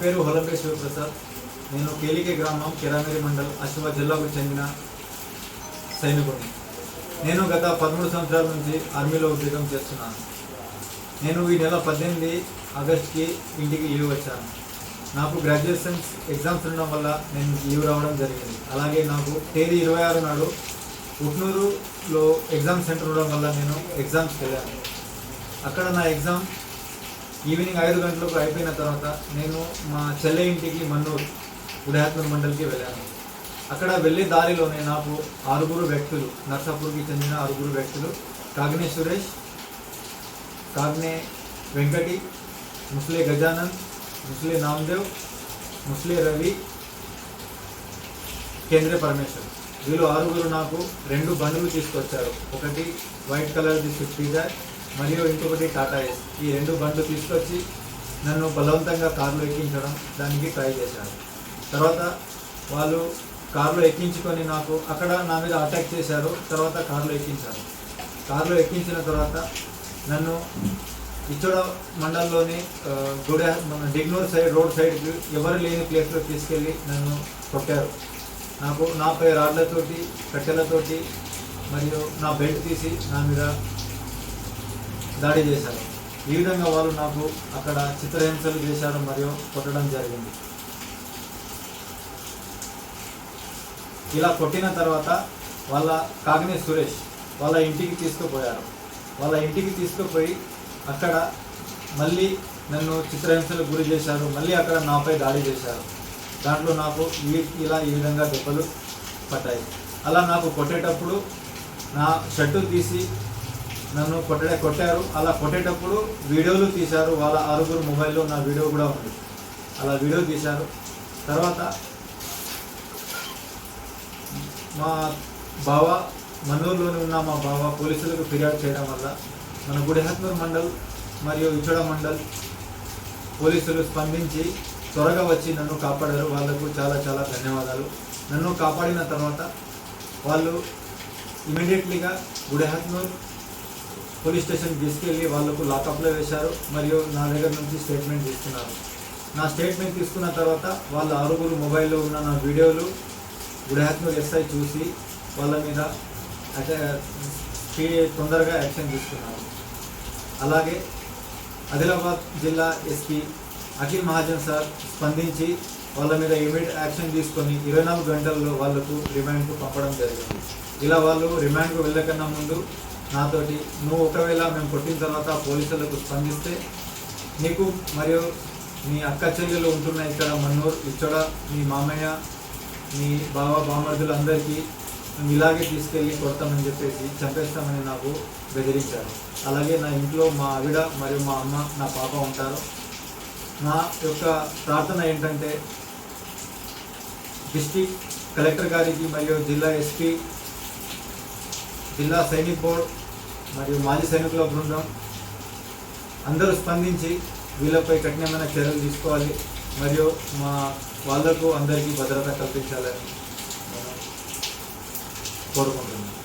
పేరు హలకేష్ప్రసాద్ నేను కేలికే గ్రామం కిరామిరి మండల్ అశ్వ జిల్లాకు చెందిన సైనికుడిని. నేను గత పదమూడు సంవత్సరాల నుంచి ఆర్మీలో ఉద్యోగం చేస్తున్నాను. నేను ఈ నెల పద్దెనిమిది ఆగస్ట్కి ఇంటికి లీవ్ వచ్చాను. నాకు గ్రాడ్యుయేషన్స్ ఎగ్జామ్స్ ఉండడం వల్ల నేను లీవ్ రావడం జరిగింది. అలాగే నాకు తేదీ ఇరవై ఆరు నాడు ఉట్నూరులో ఎగ్జామ్ సెంటర్ ఉండడం వల్ల నేను ఎగ్జామ్స్కి వెళ్ళాను. అక్కడ నా ఎగ్జామ్ ఈవినింగ్ ఐదు గంటలకు అయిపోయిన తర్వాత నేను మా చెల్లె ఇంటికి మన్నూరు ఉదయాత్మూర్ మండలికి వెళ్ళాను. అక్కడ వెళ్ళే దారిలోనే నాకు ఆరుగురు వ్యక్తులు నర్సాపూర్కి చెందిన ఆరుగురు వ్యక్తులు కాగ్నే సురేష్ కాగ్నే వెంకటి ముస్లే గజానంద్ ముస్లే నామదేవ్ ముస్లే రవి కేంద్ర పరమేశ్వర్. వీళ్ళు ఆరుగురు నాకు రెండు బండ్లు తీసుకొచ్చారు. ఒకటి వైట్ కలర్ది స్విఫ్ట్ డిజైర్ మరియు ఇంకొకటి టాటా ఎస్ ఈ రెండు బండ్లు తీసుకొచ్చి నన్ను బలవంతంగా కారులో ఎక్కించడం దానికి ట్రై చేశారు. తర్వాత వాళ్ళు కారులో ఎక్కించుకొని నాకు అక్కడ నా మీద అటాక్ చేశారు తర్వాత కారులో ఎక్కించారు. కారులో ఎక్కించిన తర్వాత నన్ను ఇచ్చోడ మండలంలోని గుడ మన డిగ్నూర్ సైడ్ రోడ్ సైడ్కి ఎవరు లేని ప్లేస్లో తీసుకెళ్ళి నన్ను కొట్టారు. నాకు నాపై రాడ్లతోటి కట్టెలతోటి మరియు నా బెల్ట్ తీసి నా మీద దాడి చేశారు. ఈ విధంగా వాళ్ళు నాకు అక్కడ చిత్రహింసలు చేశారు మరియు కొట్టడం జరిగింది. ఇలా కొట్టిన తర్వాత వాళ్ళ కాగినే సురేష్ వాళ్ళ ఇంటికి తీసుకుపోయారు. వాళ్ళ ఇంటికి తీసుకుపోయి అక్కడ మళ్ళీ నన్ను చిత్రహింసలకు గురి చేశారు. మళ్ళీ అక్కడ నాపై దాడి చేశారు. దాంట్లో నాకు ఇలా ఈ విధంగా దెబ్బలు పట్టాయి. అలా నాకు కొట్టేటప్పుడు నా షర్టు తీసి నన్ను కొట్టే కొట్టారు. అలా కొట్టేటప్పుడు వీడియోలు తీశారు. వాళ్ళ ఆరుగురు మొబైల్లో నా వీడియో కూడా ఉంది. అలా వీడియో తీశారు. తర్వాత మా బావ మనూరులోని ఉన్న మా బావ పోలీసులకు ఫిర్యాదు చేయడం వల్ల మన గుడిహత్నూర్ మండల్ మరియు ఇచ్చడ మండల్ పోలీసులు స్పందించి త్వరగా వచ్చి నన్ను కాపాడారు. వాళ్ళకు చాలా చాలా ధన్యవాదాలు. నన్ను కాపాడిన తర్వాత వాళ్ళు ఇమీడియట్లీగా గుడిహత్నూర్ పోలీస్ స్టేషన్ తీసుకెళ్ళి వాళ్ళకు లాకప్లో వేశారు. మరియు నా దగ్గర నుంచి స్టేట్మెంట్ తీసుకున్నారు. నా స్టేట్మెంట్ తీసుకున్న తర్వాత వాళ్ళ ఆరుగురు మొబైల్లో ఉన్న నా వీడియోలు గుడిహత్నూర్ ఎస్ఐ చూసి వాళ్ళ మీద అటే తొందరగా యాక్షన్ తీసుకున్నారు. అలాగే ఆదిలాబాద్ జిల్లా ఎస్పీ అఖిల్ మహాజన్ సార్ స్పందించి వాళ్ళ మీద ఇమీడియట్ యాక్షన్ తీసుకొని ఇరవై నాలుగు గంటల్లో వాళ్ళకు రిమాండ్కు పంపడం జరిగింది. ఇలా వాళ్ళు రిమాండ్కు వెళ్ళకన్నా ముందు నాతోటి నువ్వు ఒకవేళ మేము కొట్టిన తర్వాత పోలీసులకు స్పందిస్తే నీకు మరియు నీ అక్క చెల్లెలు ఉంటున్న ఇక్కడ మన్నూరు ఇక్కడ మీ మామయ్య మీ బావ బామర్దులందరికీ మేము ఇలాగే తీసుకెళ్ళి కొడతామని చెప్పేసి చంపేస్తామని నాకు బెదిరించారు. అలాగే నా ఇంట్లో మా ఆవిడ మరియు మా అమ్మ నా పాప ఉంటారు. నా యొక్క ప్రార్థన ఏంటంటే డిస్టిక్ కలెక్టర్ గారికి మరియు జిల్లా ఎస్పీ జిల్లా సైనిక్ బోర్డ్ మరియు మాజీ సైనికుల బృందం అందరూ స్పందించి వీళ్ళపై కఠినమైన చర్యలు తీసుకోవాలి. మరియు మా వాళ్ళకు అందరికీ భద్రత కల్పించాలని కోరుకుంటున్నాను